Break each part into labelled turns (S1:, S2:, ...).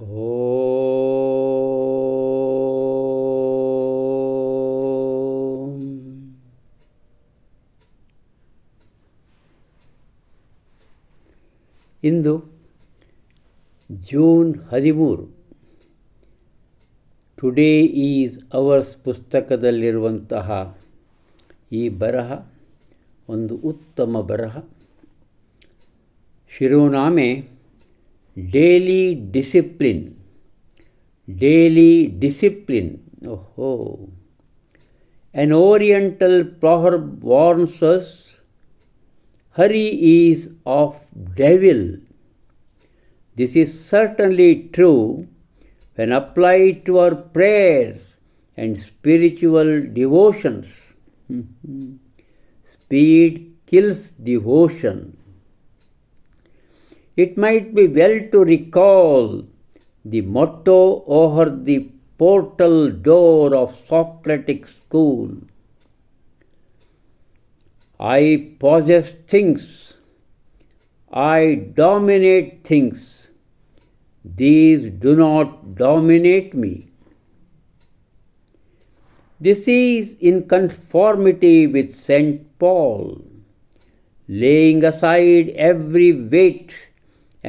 S1: ಓಂ. ಇಂದು ಜೂನ್ ಹದಿಮೂರು. Today is ours ಪುಸ್ತಕದಲ್ಲಿರುವಂತಹ ಈ ಬರಹ ಒಂದು ಉತ್ತಮ ಬರಹ. ಶಿರೋನಾಮೆ ಡೇಲಿ ಡಿಸಿಪ್ಲಿನ್ ಡೇಲಿ ಡಿಸಿಪ್ಲಿನ್ ಓಹೋ An oriental proverb warns us hurry is of devil. This is certainly true when applied to our prayers and spiritual devotions. Mhm. Speed kills devotion. It might be well to recall the motto over the portal door of Socratic school. I possess things, I dominate things, these do not dominate me. This is in conformity with St. Paul, laying aside every weight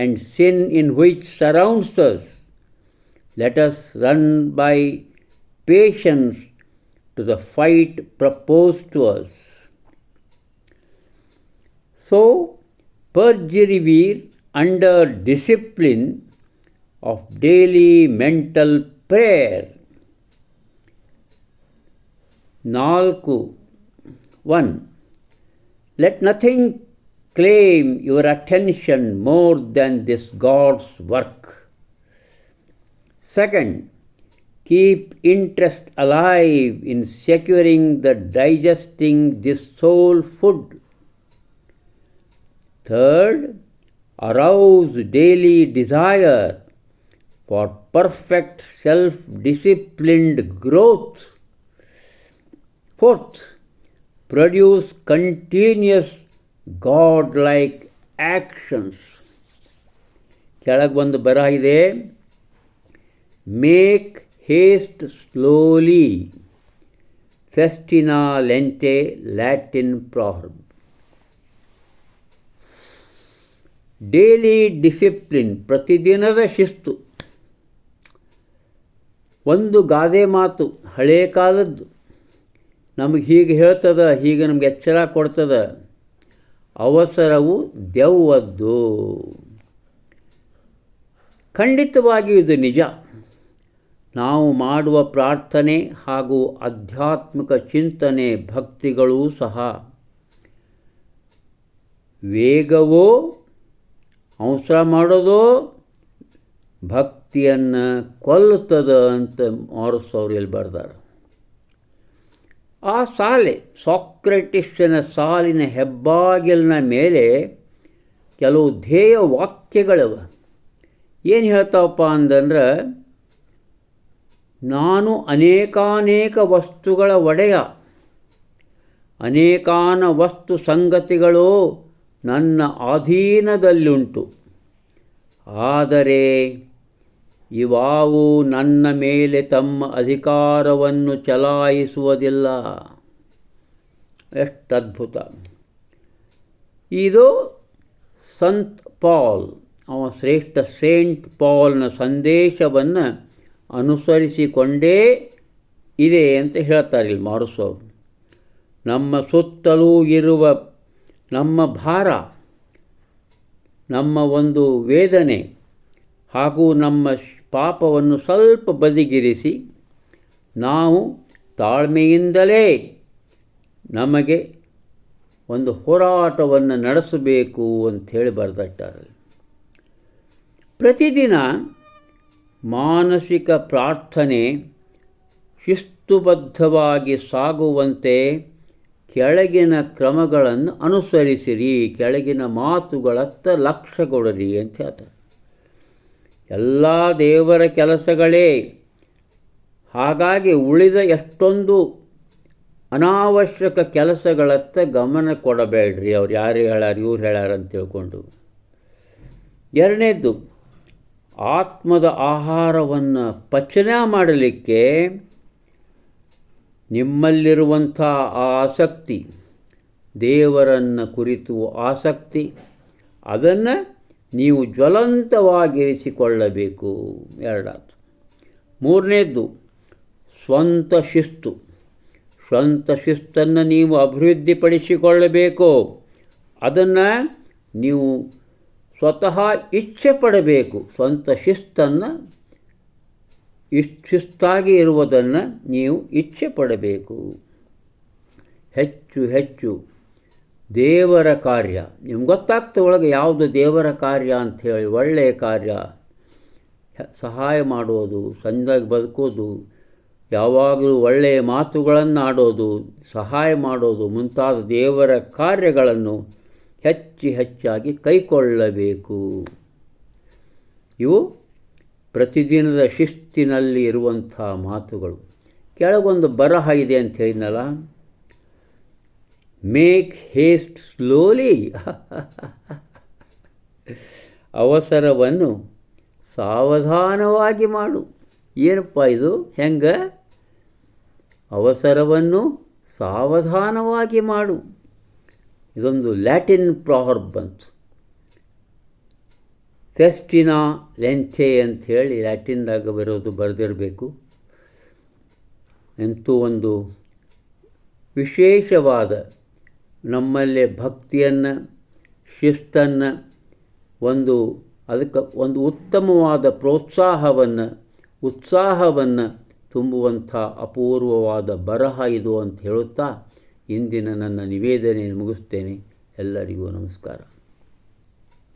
S1: and sin in which surrounds us, let us run by patience to the fight proposed to us. So, persevere under discipline of daily mental prayer. Nalku 1. Let nothing claim your attention more than this God's work. Second, keep interest alive in securing the digesting this soul food. Third, arouse daily desire for perfect self disciplined growth. Fourth, produce continuous God-like actions ಕೆಳಗೆ ಒಂದು ಬರಹ ಇದೆ. Make haste slowly ಫೆಸ್ಟಿನಾ ಲೆಂಟೆ Latin proverb daily discipline ಪ್ರತಿದಿನದ ಶಿಸ್ತು. ಒಂದು ಗಾದೆ ಮಾತು, ಹಳೇ ಕಾಲದ್ದು. ನಮಗೆ ಹೀಗೆ ಹೇಳ್ತದ, ಹೀಗೆ ನಮ್ಗೆ ಎಚ್ಚರ ಕೊಡ್ತದ. ಅವಸರವು ದೆವ್ವದ್ದು. ಖಂಡಿತವಾಗಿ ಇದು ನಿಜ. ನಾವು ಮಾಡುವ ಪ್ರಾರ್ಥನೆ ಹಾಗೂ ಆಧ್ಯಾತ್ಮಿಕ ಚಿಂತನೆ ಭಕ್ತಿಗಳೂ ಸಹ. ವೇಗವೋ ಅಂಶ ಮಾಡೋದೋ, ಭಕ್ತಿಯನ್ನು ಕೊಲ್ಲುತ್ತದೆ ಅಂತ ಮಾರುಸ್ ಅವ್ರು ಬರ್ದಾರೆ ಬರ್ದಾರ ಆ ಸಾಲೆ, ಸಾಕ್ರೆಟಿಸ್ಸಿನ ಸಾಲಿನ ಹೆಬ್ಬಾಗಿಲಿನ ಮೇಲೆ ಕೆಲವು ಧ್ಯೇಯ ವಾಕ್ಯಗಳವ. ಏನು ಹೇಳ್ತಾವಪ್ಪ ಅಂತಂದ್ರೆ ನಾನು ಅನೇಕಾನೇಕ ವಸ್ತುಗಳ ಒಡೆಯ, ಅನೇಕಾನ ವಸ್ತು ಸಂಗತಿಗಳು ನನ್ನ ಅಧೀನದಲ್ಲುಂಟು. ಆದರೆ ಇವಾವು ನನ್ನ ಮೇಲೆ ತಮ್ಮ ಅಧಿಕಾರವನ್ನು ಚಲಾಯಿಸುವುದಿಲ್ಲ. ಎಷ್ಟು ಅದ್ಭುತ. ಇದು ಸಂತ್ ಪಾಲ್, ಅವ ಶ್ರೇಷ್ಠ ಸೇಂಟ್ ಪಾಲ್ನ ಸಂದೇಶವನ್ನು ಅನುಸರಿಸಿಕೊಂಡೇ ಇದೆ ಅಂತ ಹೇಳ್ತಾರೆ ಇಲ್ಲಿ ಮಾರುಸೋ ನಮ್ಮ ಸುತ್ತಲೂ ಇರುವ ನಮ್ಮ ಭಾರ, ನಮ್ಮ ಒಂದು ವೇದನೆ ಹಾಗೂ ನಮ್ಮ ಪಾಪವನ್ನು ಸ್ವಲ್ಪ ಬದಿಗಿರಿಸಿ, ನಾವು ತಾಳ್ಮೆಯಿಂದಲೇ ನಮಗೆ ಒಂದು ಹೋರಾಟವನ್ನು ನಡೆಸಬೇಕು ಅಂಥೇಳಿ ಬರೆದಿಟ್ಟಾರಲ್ಲಿ. ಪ್ರತಿದಿನ ಮಾನಸಿಕ ಪ್ರಾರ್ಥನೆ ಶಿಸ್ತುಬದ್ಧವಾಗಿ ಸಾಗುವಂತೆ ಕೆಳಗಿನ ಕ್ರಮಗಳನ್ನು ಅನುಸರಿಸಿರಿ, ಕೆಳಗಿನ ಮಾತುಗಳತ್ತ ಲಕ್ಷ್ಯ ಕೊಡರಿ ಅಂತ ಹೇಳ್ತಾರೆ. ಎಲ್ಲ ದೇವರ ಕೆಲಸಗಳೇ. ಹಾಗಾಗಿ ಉಳಿದ ಎಷ್ಟೊಂದು ಅನಾವಶ್ಯಕ ಕೆಲಸಗಳತ್ತ ಗಮನ ಕೊಡಬೇಡ್ರಿ ಅವ್ರು. ಯಾರು ಹೇಳ್ಯಾರ, ಇವ್ರು ಹೇಳ್ಯಾರ ಅಂತ ತಿಳ್ಕೊಂಡು. ಎರಡನೇದ್ದು, ಆತ್ಮದ ಆಹಾರವನ್ನು ಪಚನ ಮಾಡಲಿಕ್ಕೆ ನಿಮ್ಮಲ್ಲಿರುವಂಥ ಆಸಕ್ತಿ, ದೇವರನ್ನು ಕುರಿತು ಆಸಕ್ತಿ, ಅದನ್ನು ನೀವು ಜ್ವಲಂತವಾಗಿರಿಸಿಕೊಳ್ಳಬೇಕು. ಎರಡಾತು. ಮೂರನೇದ್ದು, ಸ್ವಂತ ಶಿಸ್ತು. ಸ್ವಂತ ಶಿಸ್ತನ್ನು ನೀವು ಅಭಿವೃದ್ಧಿಪಡಿಸಿಕೊಳ್ಳಬೇಕು. ಅದನ್ನು ನೀವು ಸ್ವತಃ ಇಚ್ಛೆ ಪಡಬೇಕು ಸ್ವಂತ ಶಿಸ್ತನ್ನು ಇಷ್ಟು ಶಿಸ್ತಾಗಿ ಇರುವುದನ್ನು ನೀವು ಇಚ್ಛೆ ಪಡಬೇಕು ಹೆಚ್ಚು ಹೆಚ್ಚು ದೇವರ ಕಾರ್ಯ. ನಿಮ್ಗೆ ಗೊತ್ತಾಗ್ತದೆ ಒಳಗೆ ಯಾವುದು ದೇವರ ಕಾರ್ಯ ಅಂಥೇಳಿ ಒಳ್ಳೆಯ ಕಾರ್ಯ. ಸಹಾಯ ಮಾಡೋದು ಸಂದಾಗಿ ಬದುಕೋದು, ಯಾವಾಗಲೂ ಒಳ್ಳೆಯ ಮಾತುಗಳನ್ನು ಆಡೋದು ಸಹಾಯ ಮಾಡೋದು, ಮುಂತಾದ ದೇವರ ಕಾರ್ಯಗಳನ್ನು ಹೆಚ್ಚು ಹೆಚ್ಚಾಗಿ ಕೈಕೊಳ್ಳಬೇಕು. ಇವು ಪ್ರತಿದಿನದ ಶಿಸ್ತಿನಲ್ಲಿ ಇರುವಂಥ ಮಾತುಗಳು. ಕೆಳಗೊಂದು ಬರಹ ಇದೆ ಅಂತ ಹೇಳಿದ್ನಲ್ಲ? ಮೇಕ್ ಹೇಸ್ಟ್ ಸ್ಲೋಲಿ ಅವಸರವನ್ನು ಸಾವಧಾನವಾಗಿ ಮಾಡು. ಏನಪ್ಪ ಇದು? ಹೆಂಗೆ? ಅವಸರವನ್ನು ಸಾವಧಾನವಾಗಿ ಮಾಡು. ಇದೊಂದು ಲ್ಯಾಟಿನ್ ಪ್ರಾಹರ್ಬ್ ಬಂತು. ಫೆಸ್ಟಿನಾ ಲೆಂಥೆ ಅಂಥೇಳಿ ಲ್ಯಾಟಿನ್ದಾಗ ಬರೋದು ಬರೆದಿರಬೇಕು. ಎಂತೂ ಒಂದು ವಿಶೇಷವಾದ ನಮ್ಮಲ್ಲೇ ಭಕ್ತಿಯನ್ನು, ಶಿಸ್ತನ್ನು, ಒಂದು ಅದಕ್ಕೆ ಒಂದು ಉತ್ತಮವಾದ ಪ್ರೋತ್ಸಾಹವನ್ನು, ಉತ್ಸಾಹವನ್ನು ತುಂಬುವಂಥ ಅಪೂರ್ವವಾದ ಬರಹ ಇದು ಅಂತ ಹೇಳುತ್ತಾ ಇಂದಿನ ನನ್ನ ನಿವೇದನೆ ಮುಗಿಸ್ತೇನೆ. ಎಲ್ಲರಿಗೂ ನಮಸ್ಕಾರ.